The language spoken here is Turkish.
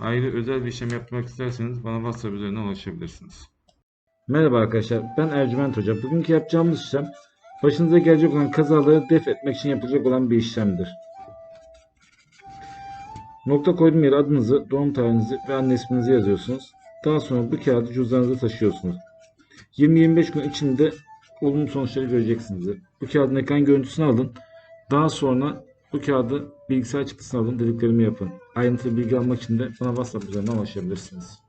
Ayrı özel bir işlem yapmak isterseniz bana WhatsApp üzerinden ulaşabilirsiniz. Merhaba arkadaşlar, ben Ercüment Hoca. Bugünkü yapacağımız işlem, başınıza gelecek olan kazaları def etmek için yapılacak olan bir işlemdir. Nokta koyduğum yere adınızı, doğum tarihinizi ve anne isminizi yazıyorsunuz. Daha sonra bu kağıdı cüzdanınıza taşıyorsunuz. 20-25 gün içinde olumlu sonuçları göreceksinizdir. Bu kağıdın ekran görüntüsünü alın. Daha sonra bu kağıdı bilgisayar çıktısını alın, dediklerimi yapın. Ayrıntılı bilgi almak için de bana WhatsApp üzerinden ulaşabilirsiniz.